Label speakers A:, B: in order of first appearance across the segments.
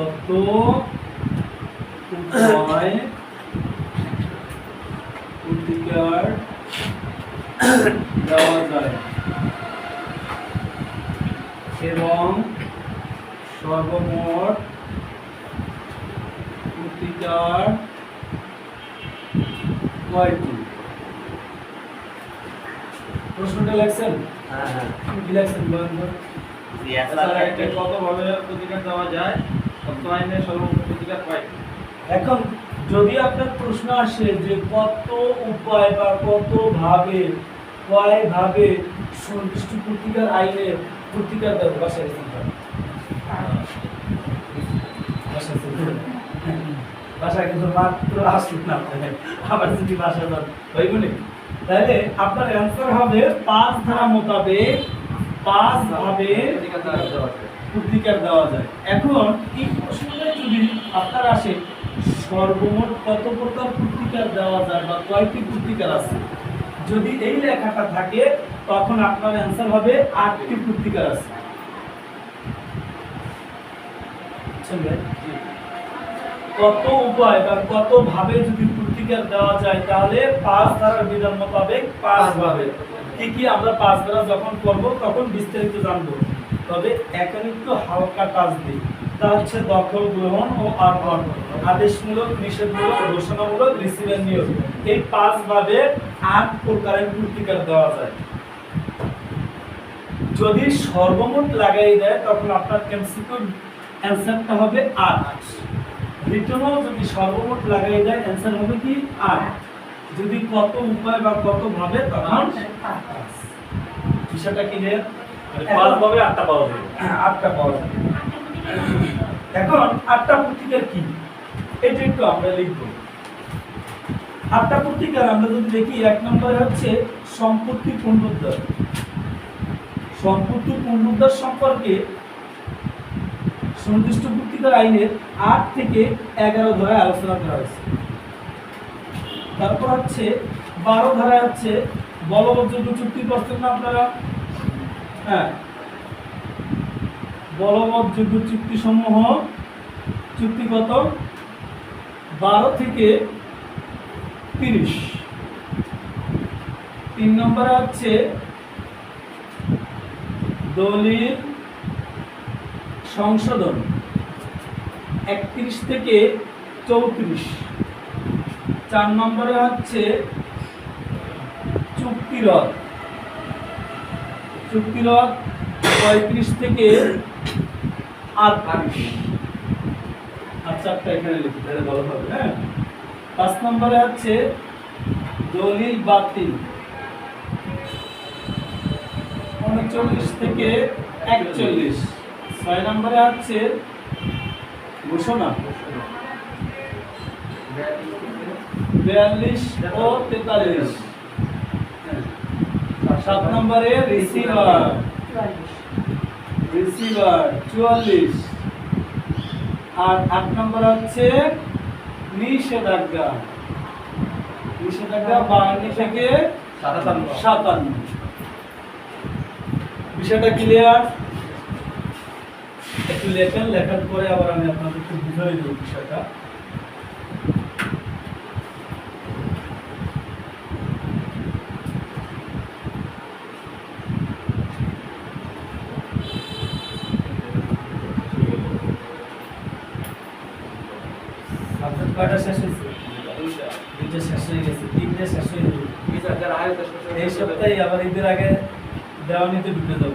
A: কত উপায় প্রতিকার দেওয়া যায়। এবং সর্বমোট প্রতিকার কয়টি? প্রশ্নটা লেখছেন?
B: হ্যাঁ হ্যাঁ।
A: কি লেখছেন বলেন তো?
C: কতভাবে প্রতিকার দেওয়া যায়?
A: এখন যদি আপনার প্রশ্ন আসে যে কত উপায় বা কত ভাবে কয় ভাবে সুনির্দিষ্ট প্রতিকার আইনে প্রতিকার দেওয়া বাসায়? বাসায় কিন্তু মাত্র আসুন না। আবার যদি বাসা যান হইব নি? তাহলে আপনার অ্যান্সার হবে পাঁচ ধারা মোতাবেক পাঁচ ভাবে
C: প্রতিকার দেওয়া যায়।
A: এখন এই প্রশ্নটা যদি আপনার আসে, সর্বমোট কত প্রকার প্রতিকার দেওয়া যায় বা কয়টি প্রতিকার আছে? যদি এই লেখাটা থাকে, তখন আপনার অ্যান্সার হবে আটটি প্রতিকার আছে। কত উপায় বা কত ভাবে যদি প্রতিকার দেওয়া যায়, তাহলে পাঁচ ধারার বিধান মোতাবেক পাঁচ ভাবে। কি কি আমরা পাঁচ ধারা যখন করব, তখন বিস্তারিত জানব। তবে একটু হালকা টাচ দিই। তা হচ্ছে দখল গ্রহণ ও আহ্বান আদেশমূলক নিষেধমূলক ঘোষণামূলক রিসিভের নিয়োগ এই পাঁচ ভাবে আট প্রকারের প্রতিকার দেওয়া যায়। যদি সর্বমোট লাগাই দেয় তখন আপনার এমসিকিউর অ্যান্সারটা হবে আট। রিটার্নও যদি সর্বমোট লাগাই দেয় অ্যান্সার হবে কি? আট। যদি কত উপায় বা কত ভাবে তখন। বিষয়টা কি
C: পাওয়া
A: যাবে এখন আটটা পত্রিকার কি? এটা একটু আমরা লিখব। আটটা পত্রিকার আমরা যদি দেখি, এক হচ্ছে সম্পত্তি পুনরুদ্ধার। সম্পত্তি পুনরুদ্ধার সম্পর্কে সুনির্দিষ্ট পত্রিকার আইনের আট থেকে এগারো ধারায় আলোচনা করা হয়েছে। তারপর হচ্ছে বারো ধারায় হচ্ছে বলবৎযোগ্য চুক্তি করছেন না আপনারা হ্যাঁ। বলবৎযোগ্য চুক্তি সমূহ চুক্তিগত বারো থেকে তিরিশ। তিন নম্বরে হচ্ছে দলিল সংশোধন, একত্রিশ থেকে চৌত্রিশ। চার নম্বরে হচ্ছে চুক্তিরদ চুক্তিরদ পঁয়ত্রিশ থেকে আর আটত্রিশ আচ্ছা একটা এখানে লিখি তাহলে ভালো হবে হ্যাঁ? পাঁচ নম্বরে হচ্ছে দলিল বাতিল। উনচল্লিশ থেকে একচল্লিশ। ছয় নম্বরে হচ্ছে ঘোষণা। বিয়াল্লিশ ও তেতাল্লিশ। সাত নম্বরে রিসিভার রিসিভার চুয়াল্লিশ। আর আট নম্বর হচ্ছে নিষেধাজ্ঞা। নিষেধাজ্ঞা বাহান্ন থেকে
C: সাতান্ন।
A: সাতান্ন। বিষয়টা ক্লিয়ার একটু লেখেন লেখার পরে আবার আমি আপনাদেরকে বুঝাই দেব বিষয়টা সাবজেক্ট কয়টা শেষ হয়েছে দুইটা শেষ হয়ে গেছে তিনটে শেষ হয়ে যাবে এই সপ্তাহে আবার ঈদের আগে দেওয়ানিতে ঢুকে যাব।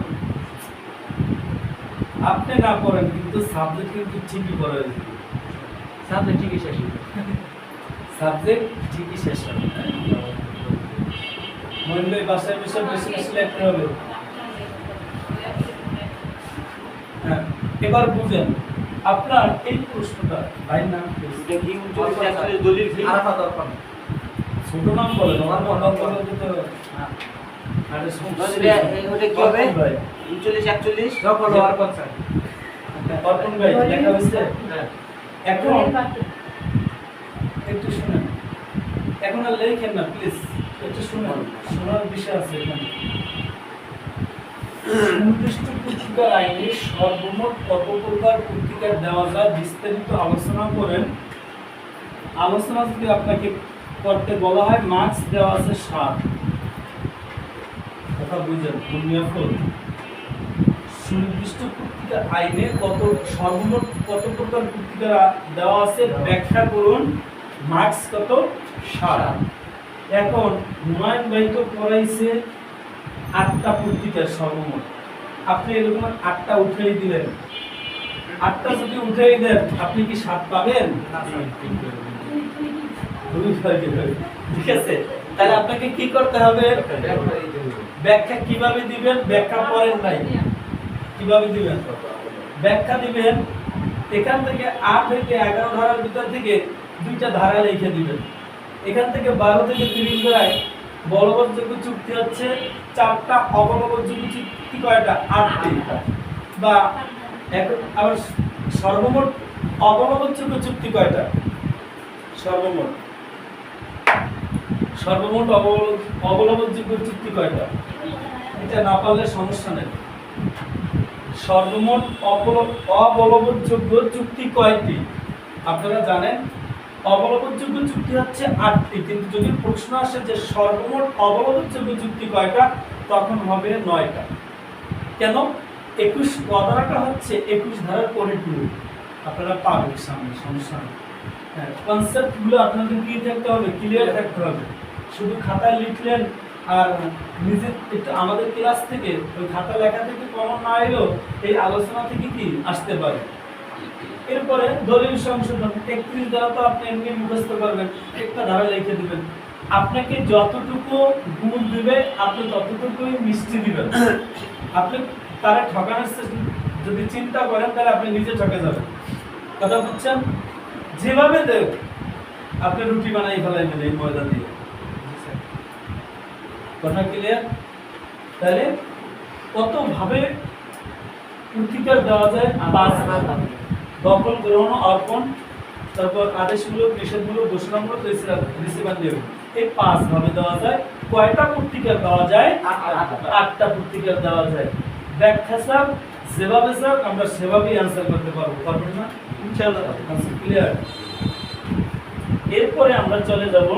A: আপনি না পড়েন কিন্তু সাবজেক্ট কিন্তু ঠিকই পড়া হয়েছে
C: সাবজেক্ট ঠিকই শেষ
A: সাবজেক্ট ঠিকই শেষ হবে। মহিন ভাই বাসায় বসে বেশি বেশি লিখতে হবে। হ্যাঁ এবার বুঝেন। আপনার এই প্রশ্নটা ভাই নাম ছোট নাম বলেন আমার নাম লেখা হয়েছে? এখন একটু শুনেন। এখন আর লেখেন না প্লিজ একটু শুনেন। শোনার বিষয় আছে এখানে। নির্দিষ্ট পত্রিকার আইনে সর্বমোট কত প্রকার প্রতিকার দেওয়া যায়, বিস্তারিত আলোচনা করেন। আলোচনা যদি আপনাকে করতে বলা হয় মার্কস দেওয়া আছে সাত। কথা বুঝলেন বুনিয়াফল সুনির্দিষ্ট পত্রিকা আইনে কত সর্বমোট কত প্রকার পত্রিকা দেওয়া আছে, ব্যাখ্যা করুন। মার্কস কত? সাত। এখন হুমায়ুন ভাই তো করাইছে আটটা পত্রিকার সর্বমোট। আপনি এরকম আটটা উঠেই দিলেন। আটটা যদি উঠে দেন আপনি কি সাত পাবেন। ঠিক আছে? তাহলে আপনাকে কি করতে হবে? ব্যাখ্যা কীভাবে দিবেন? ব্যাখ্যা পড়েন নাই। কীভাবে দিবেন? ব্যাখ্যা দিবেন এখান থেকে আট থেকে এগারো ধারার ভিতর থেকে দুইটা ধারা লিখে দিবেন। এখান থেকে বারো থেকে তিরিশ ধারায় বলবৎযোগ্য চুক্তি হচ্ছে চারটা অবলবৎযোগ্য চুক্তি কয়টা? আটটি। বা আবার সর্বমোট অবলবৎযোগ্য চুক্তি কয়টা? সর্বমোট। সর্বমোট অবল- অবলবৎযোগ্য চুক্তি কয়টা? এটা না পারলে সমস্যা নেই। সর্বমোট অবল- অবলবৎযোগ্য চুক্তি কয়টি? আপনারা জানেন অবলবৎযোগ্য চুক্তি হচ্ছে আটটি, কিন্তু যদি প্রশ্ন আসে যে সর্বমোট অবলবৎযোগ্য চুক্তি কয়টা, তখন হবে নয়টা। কেন? একুশ কদারাটা হচ্ছে একুশ ধারার পরিপূর্ণ আপনারা পাবেন সামনে, সমস্যা নেই। হ্যাঁ কনসেপ্টগুলো আপনাদের কি থাকতে হবে ক্লিয়ার থাকতে হবে। শুধু খাতায় লিখলেন আর নিজে একটু আমাদের ক্লাস থেকে ওই খাতা লেখা থেকে কমন না এলেও এই আলোচনা থেকে কি আসতে পারে? এরপরে দলিল সংশোধন, একত্রিশ ধারা তো আপনি এমনি মুখস্থ করবেন, একটা ধারা লিখে দিবেন। আপনাকে যতটুকু গুণ দিবে, আপনি ততটুকুই মিষ্টি দিবেন। আপনি তারা ঠকানোর যদি চিন্তা করেন তাহলে আপনি নিজে ঠকে যাবেন। কথা বুঝছেন? যেভাবে দেব আপনি রুটি বানাই ফেলাইবেন এই ময়দা দিয়ে। কথা ক্লিয়ার তাহলে কত ভাবে প্রতিকার দেওয়া যায়? ভাবে। দখল গ্রহণ অর্পণ তারপর আদেশমূলক নিষেধমূলক ঘোষণামূলক রিসিভার নিয়োগ এই পাঁচ ভাবে দেওয়া যায়। কয়টা প্রতিকার দেওয়া যায়? আটটা। প্রতিকার দেওয়া যায়। ব্যাখ্যা যেভাবে স্যার, আমরা সেভাবেই অ্যান্সার করতে পারব। পারবেন না? ইনশাআল্লাহ ক্লিয়ার এরপরে আমরা চলে যাব।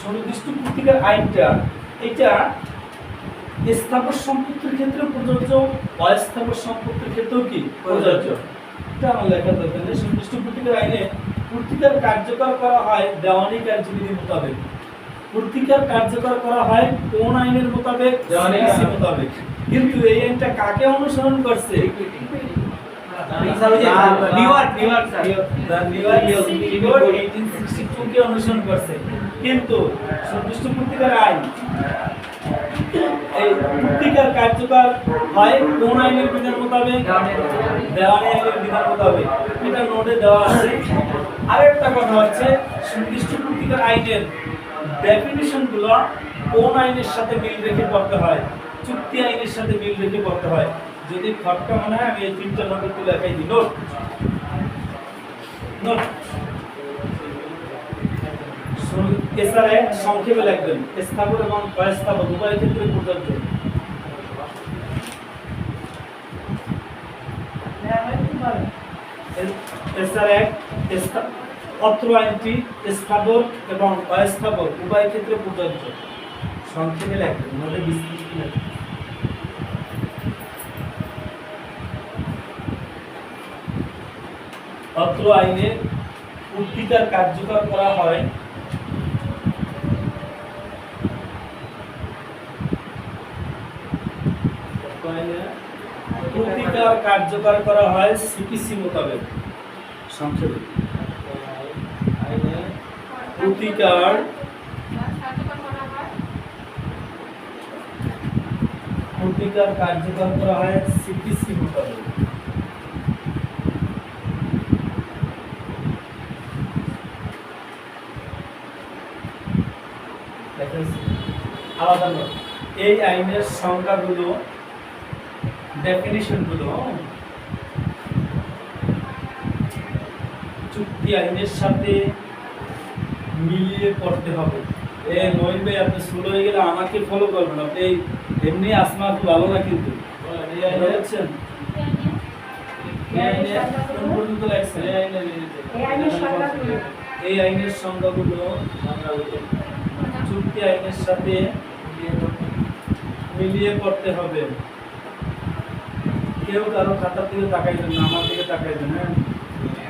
A: সুনির্দিষ্ট পত্রিকার আইনটা, এটা স্থাবর সম্পত্তির ক্ষেত্রে প্রযোজ্য, অস্থাবর সম্পত্তির ক্ষেত্রেও কি? প্রযোজ্য। এটা আমার লেখা দরকার নেই। সুনির্দিষ্ট পত্রিকার আইনে পত্রিকার কার্যকর করা হয় দেওয়ানি কার্যবিধি মোতাবেক। পত্রিকার কার্যকর করা হয় কোন আইনের মোতাবেক? মোতাবেক। কিন্তু এই আইনটা কাকে অনুসরণ করছে?
B: New York, New York, sir.
A: The Newark City Code 1862 কে অনুসরণ করছে। কিন্তু সুনির্দিষ্ট পত্রিকার আইন এই পত্রিকার কার্যকর হয় কোন আইনের বিধান মোতাবেক? দেওয়ানি আইনের বিধান মোতাবেক। এটা নোটে দেওয়া আছে। আরেকটা কথা হচ্ছে সুনির্দিষ্ট পত্রিকার আইনের ডেফিনিশনগুলো কোন আইনের সাথে মিল রেখে পড়তে হয়? চুক্তি আইনের সাথে মিল রেখে পড়তে হয়। যদি খটকা মনে হয় আমি এই তিনটা নোট একটু লেখাই দিই। নোট নোট এছাড়া সংক্ষেপে লিখবেন। স্থাবর এবং অস্থাবর উভয় ক্ষেত্রে প্রযোজ্য। এছাড়া এক স্থা- অত্র আইনটি স্থাবর এবং অস্থাবর উভয় ক্ষেত্রে প্রযোজ্য সংক্ষেপে বিস্তৃত লিখবেন অত্র আইনে পত্রিকার কার্যকর করা হয় কার্যকর করা হয় সিপিসি মোতাবেক। সংক্ষেপে। পত্রিকার পত্রিকার কার্যকর করা হয় সিপিসি মোতাবেক। আলাদা এই আইনের সংজ্ঞাগুলো ডেফিনিশনগুলো চুক্তি আইনের সাথে মিলিয়ে পড়তে হবে। এ নইন ভাই আপনি শুরু হয়ে গেলে আমাকে ফলো করবেন। আপনি এই এমনি আসমা খুব ভালো না কিন্তু।
C: বলেন, এই আইনের
D: সংজ্ঞাগুলো।
A: চুক্তি আইনের সাথে মিলিয়ে পড়তে হবে। কেউ কারও খাতার দিকে তাকাইবেন না আমার দিকে তাকাইবেন হ্যাঁ?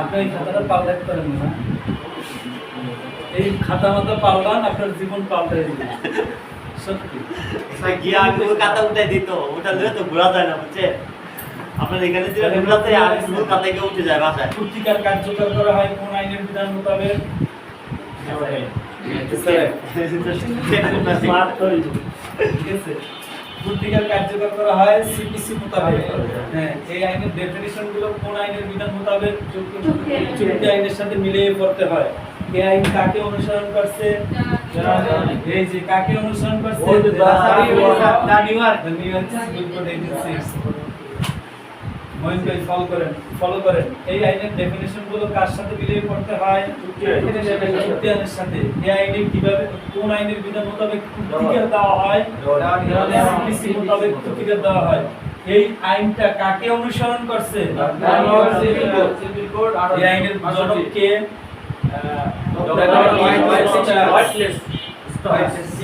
A: আপনি এই খাতাটা পাল্টাতে পারেন না এই খাতা মাতা পাল্টান আপনার জীবন পাল্টাই দিবে সত্যি
B: গিয়ে আমি ওই কাতা উঠাই দিত ওটা দিলে তো ঘোরা যায় না বুঝছে আপনার এখানে যেটা ঘোরাতে আর মূল গিয়ে উঠে যায় বাসায়
A: পত্রিকার কার্যকর করা হয় কোন আইনের বিধান মোতাবেক ঠিক আছে পত্রিকার কার্যকর করা হয় সিপিসি মোতাবেক হ্যাঁ এই আইনের ডেফিনিশনগুলো কোন আইনের বিধান মোতাবেক চুক্তি আইনের সাথে মিলিয়ে পড়তে হয় এই আইন কাকে অনুসরণ করছে এই যে কাকে অনুসরণ করছে
B: ওই যে the- the
A: মহিন ভাই ফলো করেন ফলো করেন। এই আইনের ডেফিনিশনগুলো কার সাথে মিলিয়ে পড়তে হয়? চুক্তি আইনের সাথে। এই আইনে কীভাবে কোন আইনের বিধান মোতাবেক প্রতিকার দেওয়া হয়? মোতাবেক প্রতিকার দেওয়া হয়। এই আইনটা কাকে অনুসরণ করছে? এই আইনের জনককে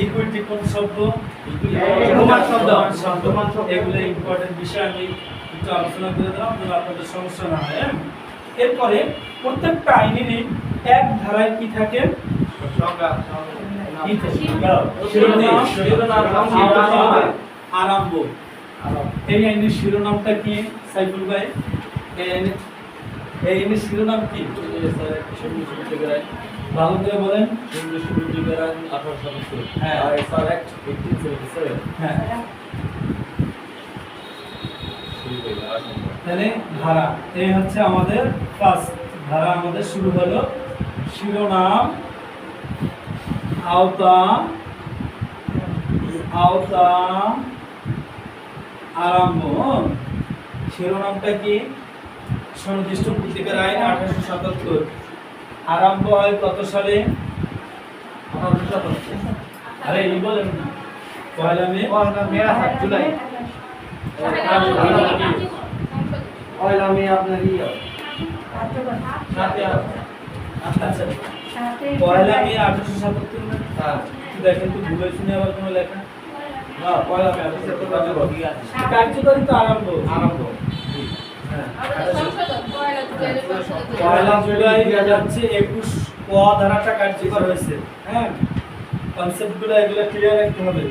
A: ইকুইটি কোন শব্দ?
C: শব্দ।
A: এগুলো ইম্পর্টেন্ট বিষয় আমি একটু আলোচনা করে দিলাম যেন আপনাদের সমস্যা না হয় হ্যাঁ? এরপরে প্রত্যেকটা আইনেরই এক ধারায় কি থাকে? আরম্ভ। এই আইনের শিরোনামটা কি সাইফুল ভাই? এই আইনের শিরোনাম কি? ভালো করে বলেন হ্যাঁ। হ্যাঁ। তাহলে ধারা। এই হচ্ছে আমাদের ফার্স্ট ধারা আমাদের শুরু হলো। শিরোনাম আওতা আওতা আরম্ভ শিরোনামটা কি? সুনির্দিষ্ট পত্রিকার আইন আঠারোশো সাতাত্তর। আরম্ভ হয় কত সালে? আরে এই বলেন না। পয়লা মে?
C: মেরা সাত জুলাই। পয়লা মে আপনার ইয়ে সাথে
A: আচ্ছা পয়লা মে আঠারোশো সাতাত্তর
C: হ্যাঁ
A: দেখেন তো ভুলে শুনে আবার কোনো লেখা?
C: না পয়লা মে আপনি সেটা কার্যকর
A: কার্যকারিত আরম্ভ।
C: আরম্ভ।
A: হ্যাঁ। পয়লা জুলাই দুই হাজার একুশ ক ধারাটা কার্যকর হয়েছে। হ্যাঁ কনসেপ্টগুলো এগুলো ক্লিয়ার রাখতে হবে।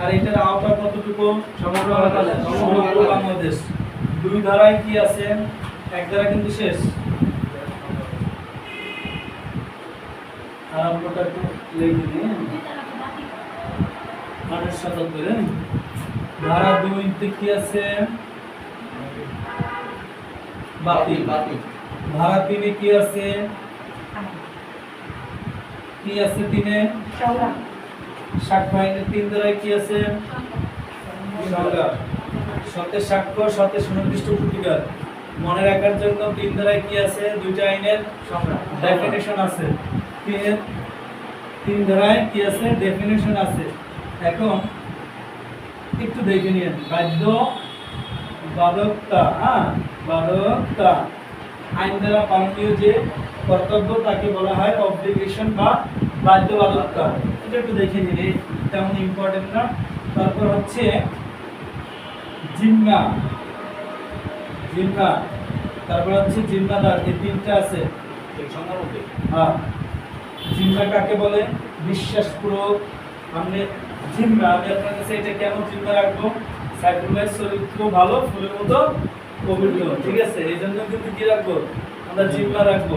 A: আর এটার আওতা কতটুকু
C: সমগ্র বাংলাদেশ।
A: দুই ধারায় কি আছে? এক ধারা কিন্তু শেষ। একটু লিখে আঠাশ সাতাত্তরে ধারা দুইতে কি আছে? বাতি।
C: বাতি
A: ধারা তিনে কি আছে? কি আছে তিনে? সাক্ষ্য আইনের তিন ধারায় কি আছে? সংজ্ঞা। সতে সাক্ষ্য সতে সুনির্দিষ্ট প্রতিকার। মনে রাখার জন্য তিন ধারায় কি আছে? দুইটা আইনের ডেফিনেশন আছে। তিনের তিন ধারায় কি আছে? ডেফিনেশন আছে। এখন একটু দেখে নিন বাধ্য বাধকতা হ্যাঁ বাধকতা আইন দ্বারা পালনীয় যে কর্তব্য তাকে বলা হয় অব্লিগেশন বা বাধ্যবাধকতা। এটা একটু দেখে নিন এই তেমন ইম্পর্টেন্ট না। তারপর হচ্ছে জিম্মা জিম্মা তারপর হচ্ছে জিম্মাদার এই তিনটা আছে। হ্যাঁ। জিম্মা কাকে বলে? বিশ্বাসপূর্বক আমি জিম্মা আমি আপনার কাছে এটা কেমন জিম্মা রাখব? সাইফুল চরিত্র ভালো ফুলের মতো পবিত্র। ঠিক আছে? এই জন্য কিন্তু কি রাখব? আমরা জিম্মা রাখব।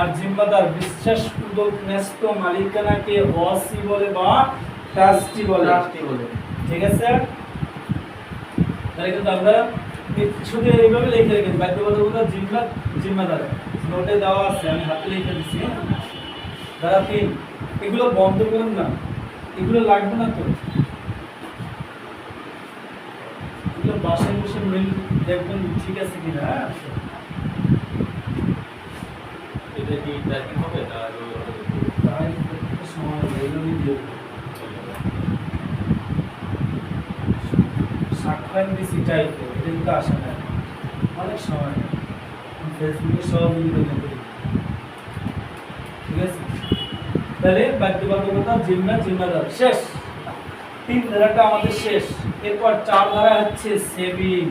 A: আর জিম্মাদার বিশ্বাসপূর্বক ন্যস্ত মালিকানাকে ওয়াসি বলে বা ট্রাস্টি বলে। ঠিক আছে? তাহলে কিন্তু আমরা শুধু এইভাবে লিখে রেখেছি। বাধ্যবাধকতা জিম্মা জিম্মাদার নোটে দেওয়া আছে, আমি হাতে লিখে দিচ্ছি? ধারা তিন এগুলো বন্ধ করুন না। এগুলো লাগবে না তো। এগুলো বাসায় বসে মিল দেখবেন ঠিক আছে কিনা হ্যাঁ?
C: এটা কি হবে? না
A: তাই একটু সময় এগুলো দিয়ে দেবো। সাক্ষাৎ দিছি টাইপে এটা কিন্তু আসে না। অনেক সময় ফেসবুকে সহযোগিতা করি ঠিক আছে? তাহলে বাধ্যবাধকতা জিম্মা জিম্মাদার, শেষ। তিন ধারাটা আমাদের শেষ। এরপর চার ধারা হচ্ছে সেভিং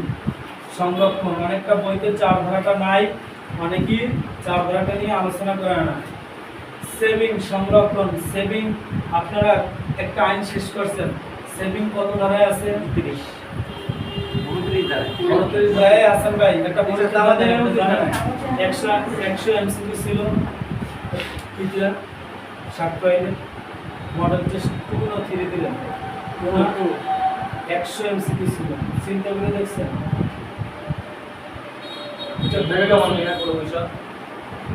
A: সংরক্ষণ। অনেকটা বইতে চার ধারাটা নাই, অনেকেই চার ধারাটা নিয়ে আলোচনা করে না। সেভিং সংরক্ষণ সেভিং আপনারা একটা আইন শেষ করছেন। সেভিং কত ধারায় আছে?
B: তিরিশ।
A: ধারায় আছেন ভাই একটা বলে আমাদের
B: আমাদের
A: জানেন একশো একশো এমসিকিউ ছিল। কিটা ষাট পয়েন্ট মডেল টেস্ট টুকুনো থ্রি দিলেন। একশো এমসিকিউ ছিল। চিন্তা করে দেখছেন?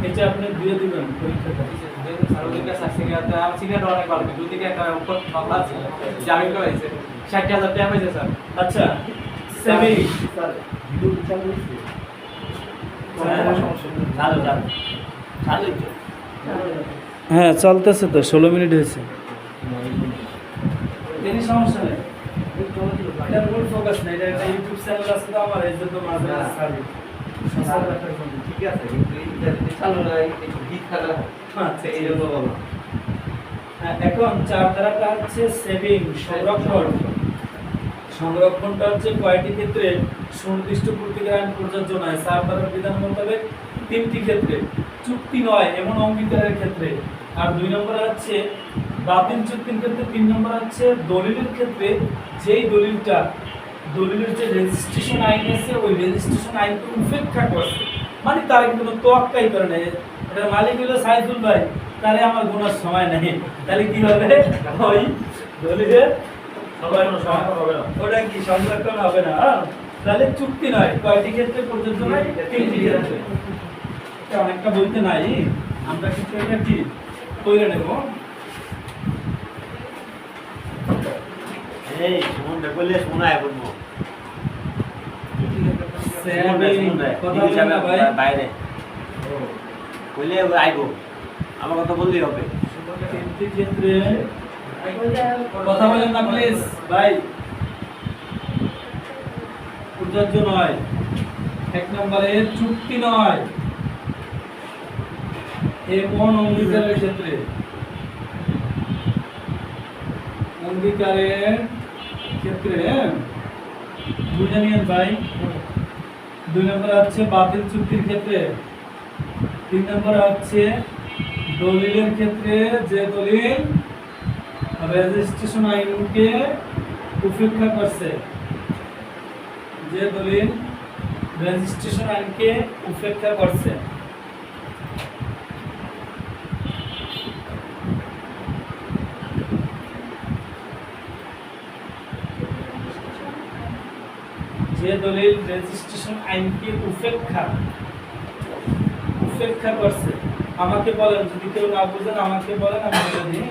A: এটা আপনি দিয়ে দিবেন পরীক্ষাটা আচ্ছা হ্যাঁ চলতেছে তো ষোলো মিনিট হয়েছে। সমস্যা নেই। এটা মূল ফোকাস নেই এটা একটা ইউটিউব চ্যানেল আছে তো আমার এই জন্য মাঝে জন্য।
B: ঠিক আছে চালু গীত হয়।
A: আচ্ছা
B: এই জন্য বলো
A: হ্যাঁ, এখন চার ধারাটা হচ্ছে সেভিং সংরক্ষণ। সংরক্ষণটা হচ্ছে কয়টি ক্ষেত্রে সুনির্দিষ্ট প্রতিকার আইন প্রযোজ্য নয়। চার ধারার বিধান মোতাবেক তিনটি ক্ষেত্রে। চুক্তি নয়, এমন অঙ্গীকারের ক্ষেত্রে। আর দুই নম্বরে হচ্ছে বাতিল চুক্তির ক্ষেত্রে তিন নম্বর হচ্ছে দলিলের ক্ষেত্রে যেই দলিলটা, দলিলের যে রেজিস্ট্রেশন আইন আছে, ওই রেজিস্ট্রেশন আইনকে উপেক্ষা করছে মানে তার কোনো তোয়াক্কাই করে নেই। এটা মালিক হলো সাইদুল ভাই, তাহলে আমার গোনার সময় নেই। তাহলে কি হবে? ওই দলিলের
C: সবাই হবে না।
A: ওটা কি সংরক্ষণ হবে না? হ্যাঁ? তাহলে চুক্তি নয় কয়টি ক্ষেত্রে প্রযোজ্য নয় তিনটি ক্ষেত্রে। অনেকটা বলতে নাই। আমরা কিন্তু এটা কি করে নেব?
B: এই বললে শোনায় বলব। বাইরে। আইবো। আমার কথা বললেই হবে।
A: তিনটি ক্ষেত্রে কথা বলেন না প্লিজ ভাই। প্রযোজ্য নয়, এক নম্বরে চুক্তি নয়। এমন অঙ্গীকারের ক্ষেত্রে? অঙ্গীকারের ক্ষেত্রে বুঝে নিয়েন ভাই। দুই নম্বর হচ্ছে বাতিল চুক্তির ক্ষেত্রে। তিন নম্বর হচ্ছে দলিলের ক্ষেত্রে যে দলিল রেজিস্ট্রেশন আইনকে উপেক্ষা করছে। যে দলিল রেজিস্ট্রেশন আইনকে উপেক্ষা করছে। যে দলিল রেজিস্ট্রেশন আইনকে উপেক্ষা উপেক্ষা করছে। আমাকে বলেন, যদি কেউ না বুঝেন, আমাকে বলেন, আমি বলে দিই।